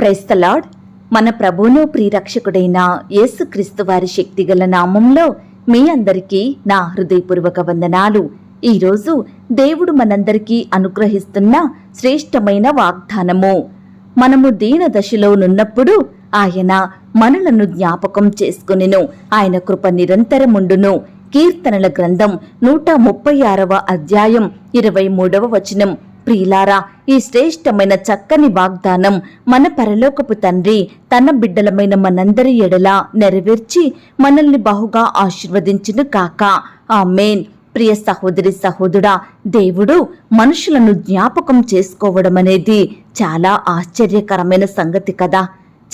క్రైస్తలాడ్ మన ప్రభువును ప్రియరక్షకుడైన యేసుక్రీస్తు వారి శక్తిగల నామంలో మీ అందరికీ నా హృదయపూర్వక వందనాలు. ఈరోజు దేవుడు మనందరికీ అనుగ్రహిస్తున్న శ్రేష్టమైన వాగ్దానము. మనము దీన దశలో నున్నప్పుడు ఆయన మనలను జ్ఞాపకం చేసుకునిను. ఆయన కృప నిరంతరముండును కీర్తనల గ్రంథం నూట ముప్పై ఆరవ అధ్యాయం ఇరవై మూడవ వచనం. ప్రియులారా ఈ శ్రేష్టమైన చక్కని వాగ్దానం మన పరలోకపు తండ్రి తన బిడ్డలమైన మనందరి ఎడల నెరవేర్చి మనల్ని బహుగా ఆశీర్వదించును కాక ఆమేన్. ప్రియ సహోదరి సహోదరుడా దేవుడు మనుషులను జ్ఞాపకం చేసుకోవడం అనేది చాలా ఆశ్చర్యకరమైన సంగతి కదా.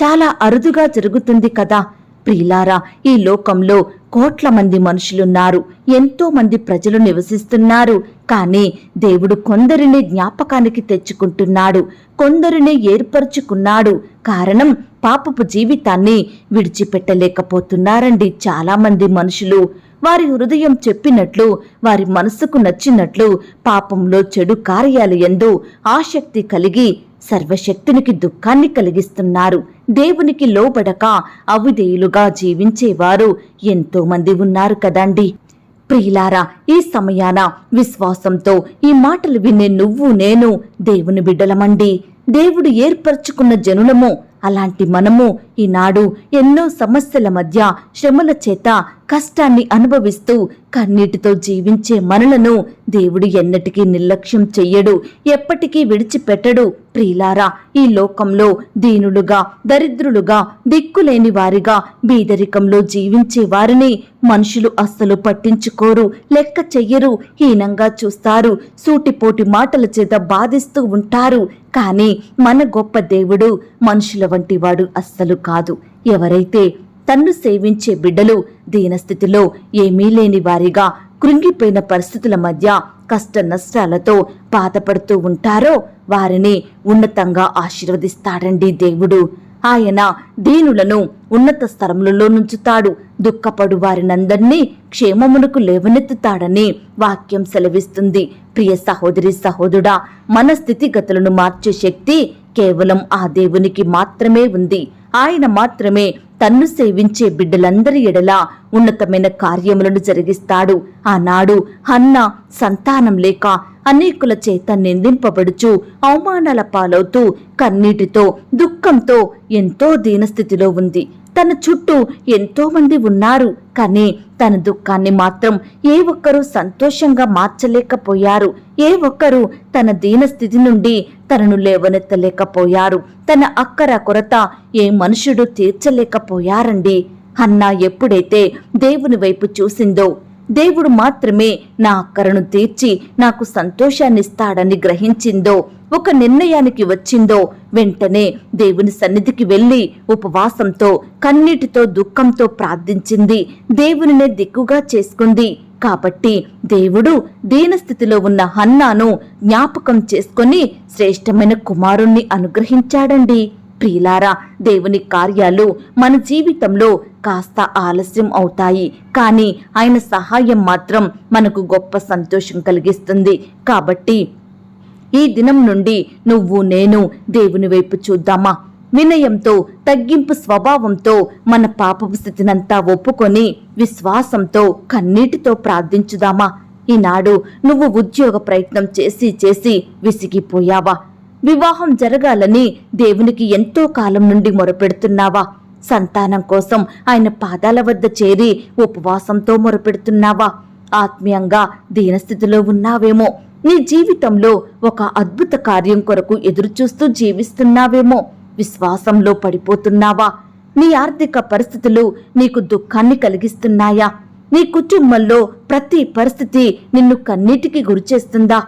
చాలా అరుదుగా జరుగుతుంది కదా. ప్రియులారా ఈ లోకంలో కోట్ల మంది మనుషులున్నారు. ఎంతో మంది ప్రజలు నివసిస్తున్నారు. కానీ దేవుడు కొందరిని జ్ఞాపకానికి తెచ్చుకుంటున్నాడు కొందరిని ఏర్పరచుకున్నాడు. కారణం పాపపు జీవితాన్ని విడిచిపెట్టలేకపోతున్నారండి చాలామంది మనుషులు. వారి హృదయం చెప్పినట్లు వారి మనసుకు నచ్చినట్లు పాపంలో చెడు కార్యాలు ఎందు ఆసక్తి కలిగి సర్వశక్తునికి దుఃఖాన్ని కలిగిస్తున్నారు. దేవునికి లోబడక అవిధేయులుగా జీవించేవారు ఎంతోమంది ఉన్నారు కదండి. ప్రియులారా ఈ సమయాన విశ్వాసంతో ఈ మాటలు వినే నువ్వు నేను దేవుని బిడ్డలమండి. దేవుడు ఏర్పరచుకున్న జనులము అలాంటి మనము ఈనాడు ఎన్నో సమస్యల మధ్య శ్రమల చేత కష్టాన్ని అనుభవిస్తూ కన్నీటితో జీవించే మనలను దేవుడు ఎన్నటికీ నిర్లక్ష్యం చెయ్యడు ఎప్పటికీ విడిచిపెట్టడు. ప్రియులారా ఈ లోకంలో దీనులుగా దరిద్రులుగా దిక్కులేని వారిగా బీదరికంలో జీవించే వారిని మనుషులు అస్సలు పట్టించుకోరు లెక్క చెయ్యరు హీనంగా చూస్తారు సూటిపోటి మాటల చేత బాధిస్తూ ఉంటారు. కానీ మన గొప్ప దేవుడు మనుషుల వంటి వాడు అస్సలు కాదు. ఎవరైతే తన్ను సేవించే బిడ్డలు దీనస్థితిలో ఏమీ లేని వారిగా కృంగిపోయిన పరిస్థితుల మధ్య కష్ట నష్టాలతో బాధపడుతూ ఉంటారో వారిని ఉన్నతంగా ఆశీర్వదిస్తాడండి దేవుడు. ఆయన దీనులను ఉన్నత స్థలములలో నుంచుతాడు. దుఃఖపడు వారినందరినీ క్షేమమునకు లేవనెత్తుతాడని వాక్యం సెలవిస్తుంది. ప్రియ సహోదరి సహోదరుడా మన స్థితిగతులను మార్చే శక్తి కేవలం ఆ దేవునికి మాత్రమే ఉంది. ఆయన మాత్రమే తన్ను సేవించే బిడ్డలందరి ఎడలా ఉన్నతమైన కార్యములను జరిగిస్తాడు. ఆనాడు హన్న సంతానం లేక అనేకుల చేత నిందింపబడుచు అవమానాల పాలవుతూ కన్నీటితో దుఃఖంతో ఎంతో దీనస్థితిలో ఉంది. తన చుట్టూ ఎంతో మంది ఉన్నారు. కానీ తన దుఃఖాన్ని మాత్రం ఏ ఒక్కరూ సంతోషంగా మార్చలేకపోయారు. ఏ ఒక్కరూ తన దీనస్థితి నుండి తనను లేవనెత్తలేకపోయారు. తన అక్కర కొరత ఏ మనుషుడు తీర్చలేకపోయారండి. అన్నా ఎప్పుడైతే దేవుని వైపు చూసిందో దేవుడు మాత్రమే నా అక్కరను తీర్చి నాకు సంతోషాన్నిస్తాడని గ్రహించిందో ఒక నిర్ణయానికి వచ్చిందో వెంటనే దేవుని సన్నిధికి వెళ్ళి ఉపవాసంతో కన్నీటితో దుఃఖంతో ప్రార్థించింది. దేవునినే దిక్కుగా చేసుకుంది. కాబట్టి దేవుడు దీనస్థితిలో ఉన్న హన్నాను జ్ఞాపకం చేసుకొని శ్రేష్టమైన కుమారుణ్ణి అనుగ్రహించాడండి. ప్రియులారా దేవుని కార్యాలు మన జీవితంలో కాస్త ఆలస్యం అవుతాయి. కానీ ఆయన సహాయం మాత్రం మనకు గొప్ప సంతోషం కలిగిస్తుంది. కాబట్టి ఈ దినం నుండి నువ్వు నేను దేవుని వైపు చూద్దామా? వినయంతో తగ్గింపు స్వభావంతో మన పాపపు స్థితినంతా ఒప్పుకొని విశ్వాసంతో కన్నీటితో ప్రార్థించుదామా? ఈనాడు నువ్వు ఉద్యోగ ప్రయత్నం చేసి చేసి విసిగిపోయావా? వివాహం జరగాలని దేవునికి ఎంతో కాలం నుండి మొరపెడుతున్నావా? సంతానం కోసం ఆయన పాదాల వద్ద చేరి ఉపవాసంతో మొరపెడుతున్నావా? ఆత్మీయంగా దీనస్థితిలో ఉన్నావేమో? నీ జీవితంలో ఒక అద్భుత కార్యం కొరకు ఎదురుచూస్తూ జీవిస్తున్నావేమో? విశ్వాసంలో పడిపోతున్నావా? నీ ఆర్థిక పరిస్థితులు నీకు దుఃఖాన్ని కలిగిస్తున్నాయా? నీ కుటుంబంలో ప్రతి పరిస్థితి నిన్ను కన్నీటికి గురిచేస్తుందా?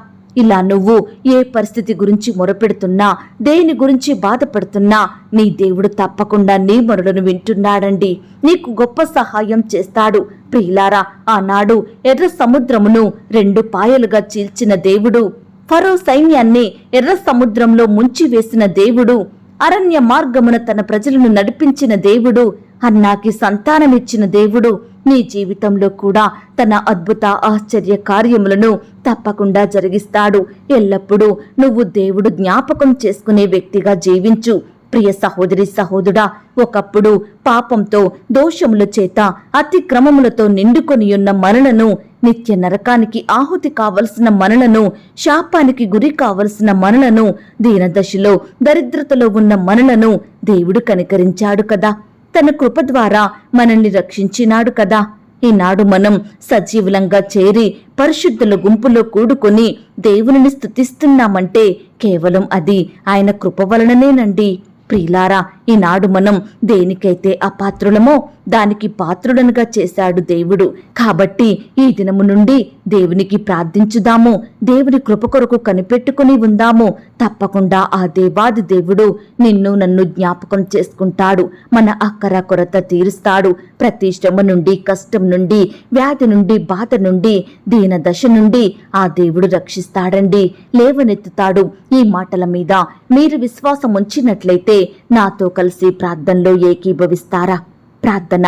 ఇలా నువ్వు ఏ పరిస్థితి గురించి మొరపెడుతున్నా దేని గురించి బాధపడుతున్నా నీ దేవుడు తప్పకుండా నీ మొరలను వింటున్నాడండి. నీకు గొప్ప సహాయం చేస్తాడు. ప్రియులారా ఆనాడు ఎర్ర సముద్రమును రెండు పాయలుగా చీల్చిన దేవుడు ఫరో సైన్యాన్ని ఎర్ర సముద్రంలో ముంచివేసిన దేవుడు అరణ్య మార్గమున తన ప్రజలను నడిపించిన దేవుడు అన్నాకి సంతానమిచ్చిన దేవుడు నీ జీవితంలో కూడా తన అద్భుత ఆశ్చర్య కార్యములను తప్పకుండా జరిగిస్తాడు. ఎల్లప్పుడూ నువ్వు దేవుడు జ్ఞాపకం చేసుకునే వ్యక్తిగా జీవించు. ప్రియ సహోదరి సహోదరుడా ఒకప్పుడు పాపంతో దోషముల చేత అతిక్రమములతో నిండుకొనియున్న మనలను నిత్య నరకానికి ఆహుతి కావలసిన మనలను శాపానికి గురి కావలసిన మనలను దీనదశలో దరిద్రతలో ఉన్న మనలను దేవుడు కనికరించాడు కదా. తన కృప ద్వారా మనల్ని రక్షించినాడు కదా. ఈనాడు మనం సజీవులంగా చేరి పరిశుద్ధుల గుంపులో కూడుకొని దేవునిని స్థుతిస్తున్నామంటే కేవలం అది ఆయన కృప వలననేనండి. ప్రియులారా ఈనాడు మనం దేనికైతే అపాత్రులమో దానికి పాత్రుడనుగా చేశాడు దేవుడు. కాబట్టి ఈ దినము నుండి దేవునికి ప్రార్థించుదాము. దేవుని కృప కొరకు కనిపెట్టుకుని ఉందాము. తప్పకుండా ఆ దేవాది దేవుడు నిన్ను నన్ను జ్ఞాపకం చేసుకుంటాడు. మన అక్కర కొరత తీరుస్తాడు. ప్రతి శ్రమ నుండి కష్టం నుండి వ్యాధి నుండి బాధ నుండి దీన దశ నుండి ఆ దేవుడు రక్షిస్తాడండి. లేవనెత్తుతాడు. ఈ మాటల మీద మీరు విశ్వాసం ఉంచినట్లయితే నాతో కలిసి ప్రార్థనలో ఏకీభవిస్తారా? ప్రార్థన.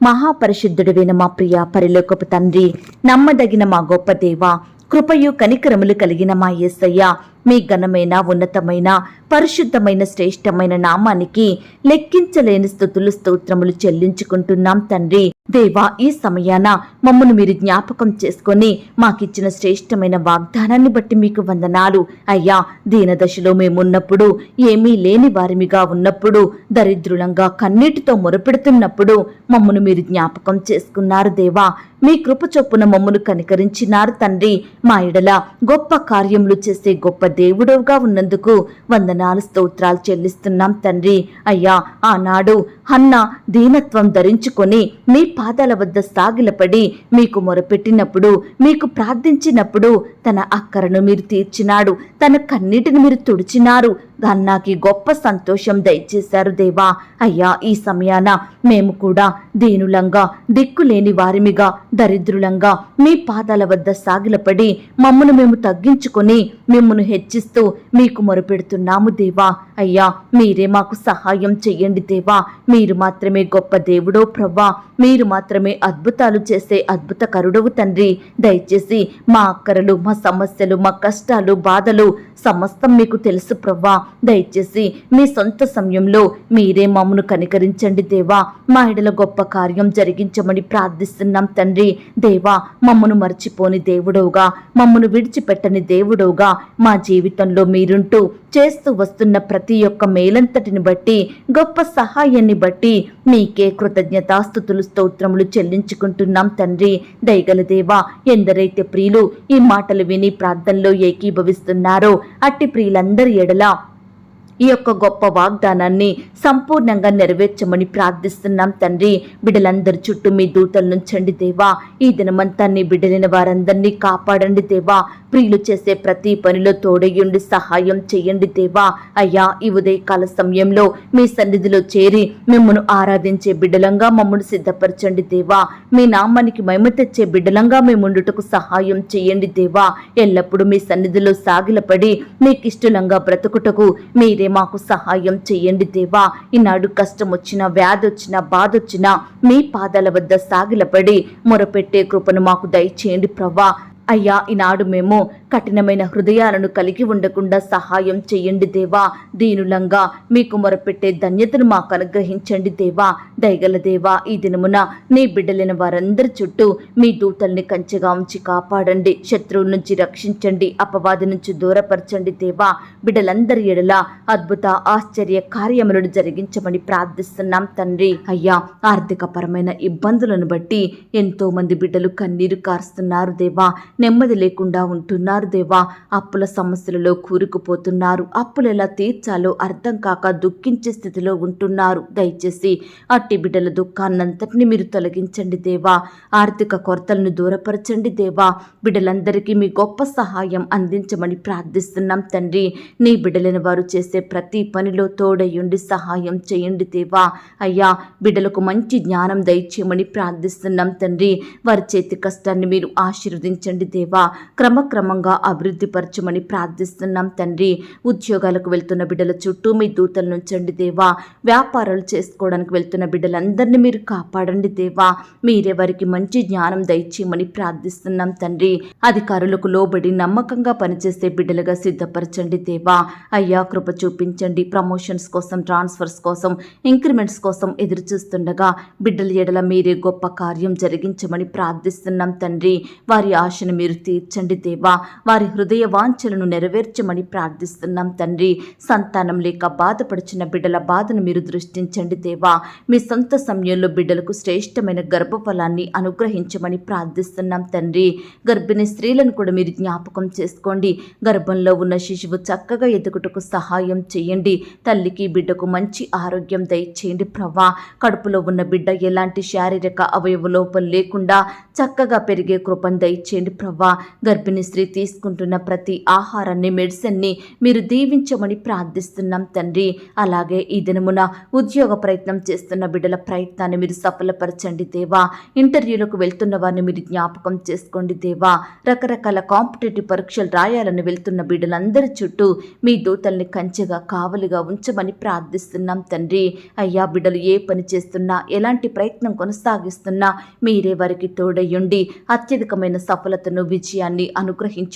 మహాపరిశుద్ధుడైన మా ప్రియ పరిలోకపు తండ్రి నమ్మదగిన మా గొప్ప దేవ కృపయు కనికరములు కలిగిన మా యేసయ్య మీ ఘనమైన ఉన్నతమైన పరిశుద్ధమైన శ్రేష్టమైన నామానికి లెక్కించలేని స్థుతులు స్తోత్రములు చెల్లించుకుంటున్నాం తండ్రి. దేవా ఈ సమయాన మమ్మను మీరు జ్ఞాపకం చేసుకొని మాకిచ్చిన శ్రేష్టమైన వాగ్దానాన్ని బట్టి మీకు వందనాలు. అయ్యా దీనదశలో మేమున్నప్పుడు ఏమీ లేని వారిమిగా ఉన్నప్పుడు దరిద్రులంగా కన్నీటితో మొరపెడుతున్నప్పుడు మమ్మను మీరు జ్ఞాపకం చేసుకున్నారు దేవా. మీ కృప చొప్పున మమ్మను కనికరించినారు తండ్రి. మా ఎడల గొప్ప కార్యములు చేసే గొప్ప దేవుడవుగా ఉన్నందుకు వందనాలు స్తోత్రాలు చెల్లిస్తున్నాం తండ్రి. అయ్యా ఆనాడు హన్నా దీనత్వం ధరించుకొని మీ పాదాల వద్ద సాగిలపడి మీకు మొరపెట్టినప్పుడు మీకు ప్రార్థించినప్పుడు తన అక్కరను మీరు తీర్చినాడు. తన కన్నీటిని మీరు తుడిచినారు. అన్నాకి గొప్ప సంతోషం దయచేశారు దేవా. అయ్యా ఈ సమయాన మేము కూడా దీనులంగా దిక్కులేని వారిమిగా దరిద్రులంగా మీ పాదాల వద్ద సాగిలపడి మమ్మను మేము తగ్గించుకొని మిమ్మను హెచ్చిస్తూ మీకు మొరపెడుతున్నాము దేవా. అయ్యా మీరే మాకు సహాయం చెయ్యండి దేవా. మీరు మాత్రమే గొప్ప దేవుడో ప్రవ్వా. మీరు మాత్రమే అద్భుతాలు చేసే అద్భుత కరుడవు తండ్రి. దయచేసి మా అక్కరలు మా సమస్యలు మా కష్టాలు బాధలు సమస్తం మీకు తెలుసు ప్రవ్వా. దయచేసి మీ సొంత సమయంలో మీరే మమ్మను కనికరించండి దేవా. మా ఎడల గొప్ప కార్యం జరిగించమని ప్రార్థిస్తున్నాం తండ్రి. దేవా మమ్మను మర్చిపోని దేవుడవుగా మమ్మను విడిచిపెట్టని దేవుడవుగా మా జీవితంలో మీరుంటూ చేస్తూ వస్తున్న ప్రతి ఒక్క మేలంతటిని బట్టి గొప్ప సహాయాన్ని బట్టి మీకే కృతజ్ఞతాస్థుతులు స్తోత్రములు చెల్లించుకుంటున్నాం తండ్రి. దయగల దేవా ఎందరైతే ప్రియులు ఈ మాటలు విని ప్రార్థనలో ఏకీభవిస్తున్నారో అట్టి ప్రియులందరి ఎడల ఈ యొక్క గొప్ప వాగ్దానాన్ని సంపూర్ణంగా నెరవేర్చమని ప్రార్థిస్తున్నాం తండ్రి. బిడ్డలందరి చుట్టూ మీ దూతలు నుంచండి దేవా. ఈ దినమంతా నీ బిడ్డలైన వారందరినీ కాపాడండి దేవా. ప్రియులు చేసే ప్రతి పనిలో తోడయ్యుండి సహాయం చేయండి దేవా. అయ్యా ఈ ఉదయకాల సమయంలో మీ సన్నిధిలో చేరి మిమ్మను ఆరాధించే బిడ్డలంగా మమ్మను సిద్ధపరచండి దేవా. మీ నామానికి మహిమ తెచ్చే బిడ్డలంగా మేముండుటకు సహాయం చేయండి దేవా. ఎల్లప్పుడూ మీ సన్నిధిలో సాగిలపడి మీకిష్టలంగా బ్రతుకుటకు మీరే మాకు సహాయం చేయండి దేవా. ఈనాడు కష్టం వచ్చినా వ్యాధి వచ్చినా బాధ వచ్చినా మీ పాదాల వద్ద సాగిలపడి మొరపెట్టే కృపను మాకు దయచేయండి ప్రభా అయ్యా ఈనాడు మేము కఠినమైన హృదయాలను కలిగి ఉండకుండా సహాయం చేయండి దేవా. దీనులంగా మీకు మొరపెట్టే ధన్యతను మాకు అనుగ్రహించండి దేవా. దయగల దేవా ఈ దినమున నీ బిడ్డలైన వారందరి చుట్టూ మీ దూతల్ని కంచెగా ఉంచి కాపాడండి. శత్రువుల నుంచి రక్షించండి అపవాది నుంచి దూరపరచండి దేవా. బిడ్డలందరి ఎడల అద్భుత ఆశ్చర్య కార్యములను జరిగించమని ప్రార్థిస్తున్నాం తండ్రి. అయ్యా ఆర్థిక పరమైన ఇబ్బందులను బట్టి ఎంతో మంది బిడ్డలు కన్నీరు కారుస్తున్నారు దేవా. నెమ్మది లేకుండా ఉంటున్నారు. దేవా అప్పుల సమస్యలలో కూరుకుపోతున్నారు. అప్పులు ఎలా తీర్చాలో అర్థం కాక దుఃఖించే స్థితిలో ఉంటున్నారు. దయచేసి అట్టి బిడ్డల దుఃఖాన్నంతటిని మీరు తొలగించండి దేవా. ఆర్థిక కొరతలను దూరపరచండి దేవా. బిడ్డలందరికీ మీ గొప్ప సహాయం అందించమని ప్రార్థిస్తున్నాం తండ్రి. నీ బిడ్డలైన వారు చేసే ప్రతి పనిలో తోడయ్యుండి సహాయం చేయండి దేవా. అయ్యా బిడ్డలకు మంచి జ్ఞానం దయచేయమని ప్రార్థిస్తున్నాం తండ్రి. వారి చేతి కష్టాన్ని మీరు ఆశీర్వదించండి దేవా. క్రమక్రమంగా వేగంగా అభివృద్ధి పరచమని ప్రార్థిస్తున్నాం తండ్రి. ఉద్యోగాలకు వెళ్తున్న బిడ్డల చుట్టూ మీ దూతలు నుంచండి దేవా. వ్యాపారాలు చేసుకోవడానికి వెళ్తున్న బిడ్డలందరినీ మీరు కాపాడండి దేవా. మీరే వారికి మంచి జ్ఞానం దయచేయమని ప్రార్థిస్తున్నాం తండ్రి. అధికారులకు లోబడి నమ్మకంగా పనిచేసే బిడ్డలుగా సిద్ధపరచండి దేవా. అయ్యా కృప చూపించండి. ప్రమోషన్స్ కోసం ట్రాన్స్ఫర్స్ కోసం ఇంక్రిమెంట్స్ కోసం ఎదురు చూస్తుండగా బిడ్డల ఎడల మీరే గొప్ప కార్యం జరిగించమని ప్రార్థిస్తున్నాం తండ్రి. వారి ఆశను మీరు తీర్చండి దేవా. వారి హృదయ వాంఛలను నెరవేర్చమని ప్రార్థిస్తున్నాం తండ్రి. సంతానం లేక బాధపడుచున్న బిడ్డల బాధను మీరు దృష్టించండి దేవా. మీ సొంత సమయంలో బిడ్డలకు శ్రేష్టమైన గర్భఫలాన్ని అనుగ్రహించమని ప్రార్థిస్తున్నాం తండ్రి. గర్భిణీ స్త్రీలను కూడా మీరు జ్ఞాపకం చేసుకోండి. గర్భంలో ఉన్న శిశువు చక్కగా ఎదుగుటకు సహాయం చేయండి. తల్లికి బిడ్డకు మంచి ఆరోగ్యం దయచేయండి ప్రభా. కడుపులో ఉన్న బిడ్డ ఎలాంటి శారీరక అవయవ లోపం లేకుండా చక్కగా పెరిగే కృపను దయచేయండి ప్రభా. గర్భిణీ స్త్రీ తీసుకుంటున్న ప్రతి ఆహారాన్ని మెడిసిన్ని మీరు దీవించమని ప్రార్థిస్తున్నాం తండ్రి. అలాగే ఈ దినమున ఉద్యోగ ప్రయత్నం చేస్తున్న బిడ్డల ప్రయత్నాన్ని మీరు సఫలపరచండి దేవా. ఇంటర్వ్యూలకు వెళ్తున్న వారిని మీరు జ్ఞాపకం చేసుకోండి దేవా. రకరకాల కాంపిటేటివ్ పరీక్షలు రాయాలని వెళ్తున్న బిడ్డలందరి చుట్టూ మీ దూతల్ని కంచెగా కావలిగా ఉంచమని ప్రార్థిస్తున్నాం తండ్రి. అయ్యా బిడ్డలు ఏ పని చేస్తున్నా ఎలాంటి ప్రయత్నం కొనసాగిస్తున్నా మీరే వారికి తోడయ్యుండి అత్యధికమైన సఫలతను విజయాన్ని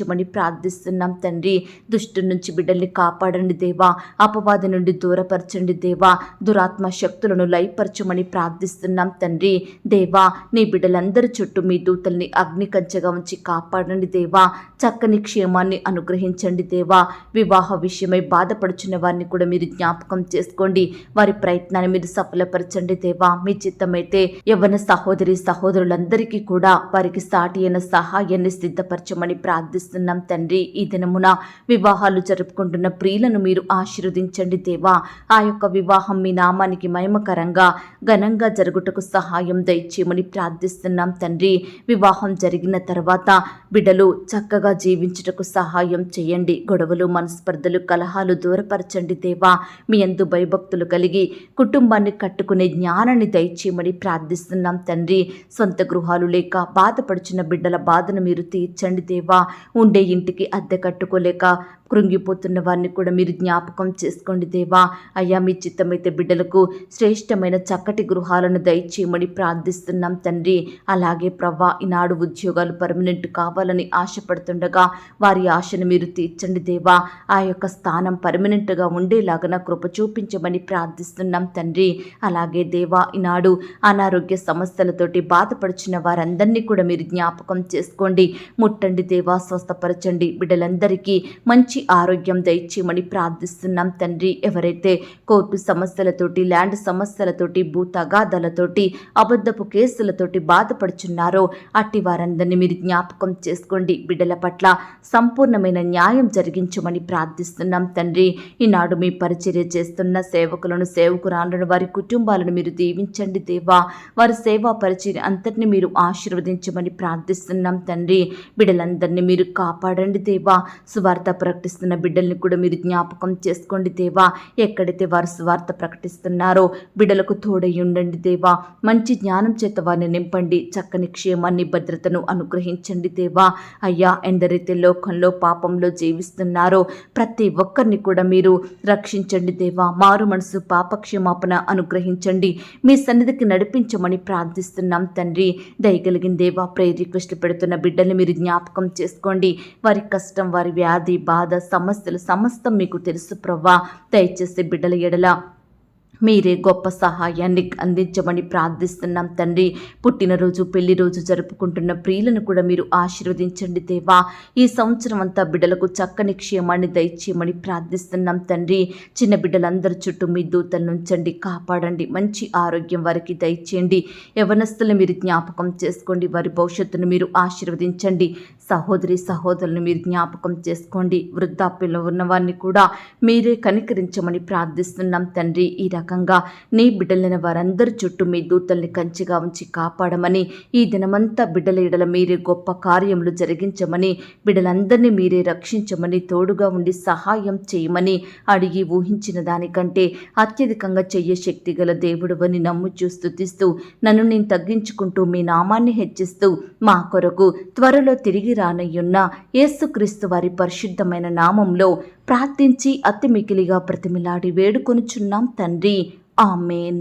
అనుగ్రహించమని ప్రార్థిస్తున్నాం తండ్రి. దుష్టు నుంచి బిడ్డల్ని కాపాడండి దేవా. అపవాది నుండి దూరపరచండి దేవా. దురాత్మ శక్తులను లయపరచమని ప్రార్థిస్తున్నాం తండ్రి. దేవా నీ బిడ్డలందరి చుట్టూ మీ దూతల్ని అగ్ని కంచగా ఉంచి కాపాడండి దేవా. చక్కని క్షేమాన్ని అనుగ్రహించండి దేవా. వివాహ విషయమై బాధపడుచున్న వారిని కూడా మీరు జ్ఞాపకం చేసుకోండి. వారి ప్రయత్నాన్ని మీరు సఫలపరచండి దేవా. మీ చిత్తమైతే యవ్వన సహోదరి సహోదరులందరికీ కూడా వారికి సాటి అయిన సహాయాన్ని సిద్ధపరచమని ప్రార్థిస్తున్నాం తండ్రి. ఈ దినమున వివాహాలు జరుపుకుంటున్న ప్రియులను మీరు ఆశీర్వదించండి దేవా. ఆ యొక్క వివాహం మీ నామానికి మయమకరంగా ఘనంగా జరుగుటకు సహాయం దయచేయమని ప్రార్థిస్తున్నాం తండ్రి. వివాహం జరిగిన తర్వాత బిడ్డలు చక్కగా జీవించుటకు సహాయం చేయండి. గొడవలు మనస్పర్ధలు కలహాలు దూరపరచండి దేవా. మీ అందు భయభక్తులు కలిగి కుటుంబాన్ని కట్టుకునే జ్ఞానాన్ని దయచేయమని ప్రార్థిస్తున్నాం తండ్రి. సొంత గృహాలు లేక బాధపడుచున్న బిడ్డల బాధను మీరు తీర్చండి దేవా. ఉండే ఇంటికి అద్దె కట్టుకోలేక కృంగిపోతున్న వారిని కూడా మీరు జ్ఞాపకం చేసుకోండి దేవా. అయ్యా మీ చిత్తమైతే బిడ్డలకు శ్రేష్టమైన చక్కటి గృహాలను దయచేయమని ప్రార్థిస్తున్నాం తండ్రి. అలాగే ప్రవ్వా ఈనాడు ఉద్యోగాలు పర్మనెంట్ కావాలని ఆశపడుతుండగా వారి ఆశను మీరు తీర్చండి దేవా. ఆ యొక్క స్థానం పర్మనెంట్గా ఉండేలాగా కృప చూపించమని ప్రార్థిస్తున్నాం తండ్రి. అలాగే దేవా ఈనాడు అనారోగ్య సమస్యలతోటి బాధపడుచున్న వారందరినీ కూడా మీరు జ్ఞాపకం చేసుకోండి. ముట్టండి దేవా స్వస్థపరచండి. బిడ్డలందరికీ మంచి ఆరోగ్యం దయచేయమని ప్రార్థిస్తున్నాం తండ్రి. ఎవరైతే కోర్టు సమస్యలతోటి ల్యాండ్ సమస్యలతోటి భూ తగాదలతోటి అబద్ధపు కేసులతోటి బాధపడుచున్నారో అట్టి వారందరినీ మీరు జ్ఞాపకం చేసుకోండి. బిడ్డల పట్ల సంపూర్ణమైన న్యాయం జరిగించమని ప్రార్థిస్తున్నాం తండ్రి. ఈనాడు మీ పరిచర్య చేస్తున్న సేవకులను సేవకురాలను వారి కుటుంబాలను మీరు దీవించండి దేవా. వారి సేవా పరిచర్య అంతటిని మీరు ఆశీర్వదించమని ప్రార్థిస్తున్నాం తండ్రి. బిడ్డలందరినీ మీరు కాపాడండి దేవా. సువార్త ప్రకటిస్తున్న బిడ్డల్ని కూడా మీరు జ్ఞాపకం చేసుకోండి దేవా. ఎక్కడైతే వారు సువార్త ప్రకటిస్తున్నారో బిడ్డలకు తోడై ఉండండి దేవా. మంచి జ్ఞానం చేత వారిని నింపండి. చక్కని క్షేమాన్ని భద్రతను అనుగ్రహించండి దేవా. అయ్యా ఎందరైతే లోకంలో పాపంలో జీవిస్తున్నారో ప్రతి ఒక్కరిని కూడా మీరు రక్షించండి దేవా. మారు మనసు పాపక్షమాపణ అనుగ్రహించండి. మీ సన్నిధికి నడిపించమని ప్రార్థిస్తున్నాం తండ్రి. దయగలిగిన దేవా ప్రేర్ రిక్వెస్ట్ పెడుతున్న బిడ్డల్ని మీరు జ్ఞాపకం చేసుకోండి. వారి కష్టం వారి వ్యాధి బాధ సమస్యలు సమస్తం మీకు తెలుసు ప్రవ్వా. దయచేసి బిడ్డల ఎడల మీరే గొప్ప సహాయాన్ని అందించమని ప్రార్థిస్తున్నాం తండ్రి. పుట్టినరోజు పెళ్ళి రోజు జరుపుకుంటున్న ప్రియులను కూడా మీరు ఆశీర్వదించండి దేవా. ఈ సంవత్సరం అంతా బిడ్డలకు చక్కని క్షేమాన్ని దయచేయమని ప్రార్థిస్తున్నాం తండ్రి. చిన్న బిడ్డలందరి చుట్టూ మీ దూతలు నుంచండి కాపాడండి. మంచి ఆరోగ్యం వారికి దయచేయండి. యవనస్తులు మీరు జ్ఞాపకం చేసుకోండి. వారి భవిష్యత్తును మీరు ఆశీర్వదించండి. సహోదరి సహోదరులను మీరు జ్ఞాపకం చేసుకోండి. వృద్ధాప్యంలో ఉన్నవారిని కూడా మీరే కనికరించమని ప్రార్థిస్తున్నాం తండ్రి. ఈ రకంగా నీ బిడ్డలైన వారందరి చుట్టూ మీ దూతల్ని కంచిగా ఉంచి కాపాడమని ఈ దినమంతా బిడ్డల ఇడల మీరే గొప్ప కార్యములు జరిగించమని బిడ్డలందరినీ మీరే రక్షించమని తోడుగా ఉండి సహాయం చేయమని అడిగి ఊహించిన దానికంటే అత్యధికంగా చెయ్య శక్తి గల దేవుడువని నమ్ము చూస్తుతిస్తూ నన్ను నేను తగ్గించుకుంటూ మీ నామాన్ని హెచ్చిస్తూ మా కొరకు త్వరలో తిరిగి రానయ్యున్న యేసుక్రీస్తు వారి పరిశుద్ధమైన నామంలో ప్రార్థించి అతి మికిలిగా ప్రతిమిలాడి వేడుకొనుచున్నాం తండ్రి. ఆమెన్.